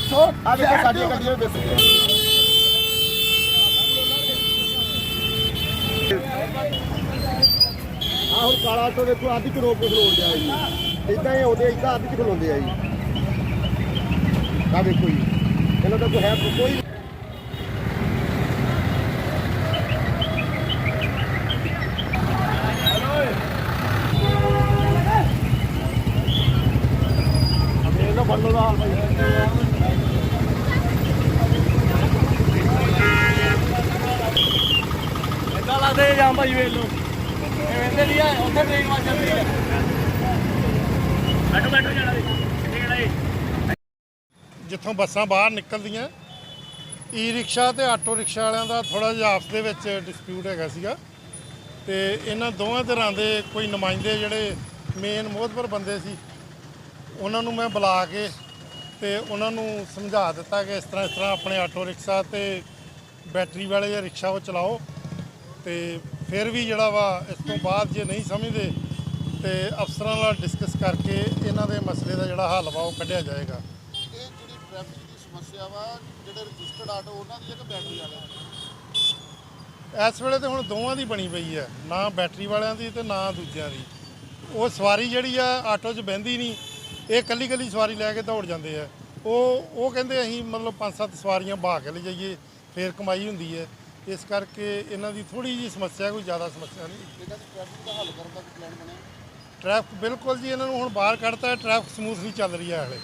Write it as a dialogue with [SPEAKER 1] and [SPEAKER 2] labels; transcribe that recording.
[SPEAKER 1] ਸੋ ਆ ਦੇਖੋ ਸਾਡੀਆਂ ਗੱਡੀਆਂ ਵਿੱਚ ਹੁਣ ਕਾਲਾ ਤੋਂ ਦੇਖੋ, ਅੱਧ ਚ ਰੋਕ ਕੇ ਖਲੋਣ ਗਿਆ ਜੀ। ਇਦਾਂ ਹੀ ਆਉਂਦੇ ਇਦਾਂ ਅੱਧ ਚ ਖਲੋਂਦੇ ਆ ਜੀ। ਆ ਦੇਖੋ ਜੀ, ਇਹਨਾਂ ਦਾ ਕੋਈ ਹੈ ਕੋਈ ਬੰਦੋ ਦਾ ਹਾਲ ਭਾਈ
[SPEAKER 2] ਏਦਾਂ ਲੱਗਦੇ ਜਾਮ ਭਾਈ ਉੱਥੇ ਟ੍ਰੇਨ ਵੱਜ ਜਾਂਦੀ ਹੈ ਬੈਠੋ ਬੈਠੋ ਜਾਣਾ
[SPEAKER 3] ਜਿੱਥੋਂ ਬੱਸਾਂ ਬਾਹਰ ਨਿਕਲਦੀਆਂ ਈ ਰਿਕਸ਼ਾ ਤੇ ਆਟੋ ਰਿਕਸ਼ਾ ਵਾਲਿਆਂ ਦਾ ਥੋੜਾ ਜਿਹਾ ਆਪਸ ਦੇ ਵਿੱਚ ਡਿਸਪਿਊਟ ਹੈਗਾ ਸੀਗਾ। ਤੇ ਇਹਨਾਂ ਦੋਵਾਂ ਤਰ੍ਹਾਂ ਦੇ ਕੋਈ ਨੁਮਾਇੰਦੇ ਜਿਹੜੇ ਮੇਨ ਮੋਹਤਬਰ ਬੰਦੇ ਸੀ ਉਹਨਾਂ ਨੂੰ ਮੈਂ ਬੁਲਾ ਕੇ ਤੇ ਉਹਨਾਂ ਨੂੰ ਸਮਝਾ ਦਿੱਤਾ ਕਿ ਇਸ ਤਰ੍ਹਾਂ ਇਸ ਤਰ੍ਹਾਂ ਆਪਣੇ ਆਟੋ ਰਿਕਸ਼ਾ ਤੇ ਬੈਟਰੀ ਵਾਲੇ ਜਾਂ ਰਿਕਸ਼ਾ ਉਹ ਚਲਾਓ ਤੇ ਫਿਰ ਵੀ ਜਿਹੜਾ ਵਾ ਇਸ ਤੋਂ ਬਾਅਦ ਜੇ ਨਹੀਂ ਸਮਝਦੇ ਤੇ ਅਫਸਰਾਂ ਨਾਲ ਡਿਸਕਸ ਕਰਕੇ ਇਹਨਾਂ ਦੇ ਮਸਲੇ ਦਾ ਜਿਹੜਾ ਹੱਲ ਵਾ ਉਹ ਕੱਢਿਆ ਜਾਏਗਾ।
[SPEAKER 1] ਇਹ ਜਿਹੜੀ ਟ੍ਰੈਫਿਕ ਦੀ ਸਮੱਸਿਆ ਵਾ ਜਿਹੜੇ ਰਜਿਸਟਰਡ ਆਟੋ ਉਹਨਾਂ ਦੀ ਬੈਟਰੀ ਵਾਲੇ
[SPEAKER 3] ਇਸ ਵੇਲੇ ਤੇ ਹੁਣ ਦੋਵਾਂ ਦੀ ਬਣੀ ਪਈ ਹੈ ਨਾ ਬੈਟਰੀ ਵਾਲਿਆਂ ਦੀ ਤੇ ਨਾ ਦੂਜਿਆਂ ਦੀ। ਉਹ ਸਵਾਰੀ ਜਿਹੜੀ ਆ ਆਟੋ 'ਚ ਬਹਿੰਦੀ ਨਹੀਂ ਇਹ ਕੱਲੀ ਕੱਲੀ ਸਵਾਰੀ ਲੈ ਕੇ ਦੌੜ ਜਾਂਦੇ ਆ। ਉਹ ਉਹ ਕਹਿੰਦੇ ਅਸੀਂ ਮਤਲਬ ਪੰਜ ਸੱਤ ਸਵਾਰੀਆਂ ਬਹਾ ਕੇ ਲੈ ਜਾਈਏ ਫੇਰ ਕਮਾਈ ਹੁੰਦੀ ਹੈ। ਇਸ ਕਰਕੇ ਇਹਨਾਂ ਦੀ ਥੋੜੀ ਜੀ ਸਮੱਸਿਆ ਕੋਈ ਜ਼ਿਆਦਾ ਸਮੱਸਿਆ ਨਹੀਂ।
[SPEAKER 1] ਇਹਨਾਂ ਦੀ ਟ੍ਰੈਫਿਕ ਦਾ ਹੱਲ ਕਰਨ ਦਾ ਕੋਈ ਪਲਾਨ ਬਣਿਆ?
[SPEAKER 3] ਟ੍ਰੈਫਿਕ ਬਿਲਕੁਲ ਜੀ ਇਹਨਾਂ ਨੂੰ ਹੁਣ ਬਾਹਰ ਕੱਢਤਾ ਟ੍ਰੈਫਿਕ ਸਮੂਥਲੀ ਚੱਲ ਰਹੀ ਹੈ ਹਲੇ।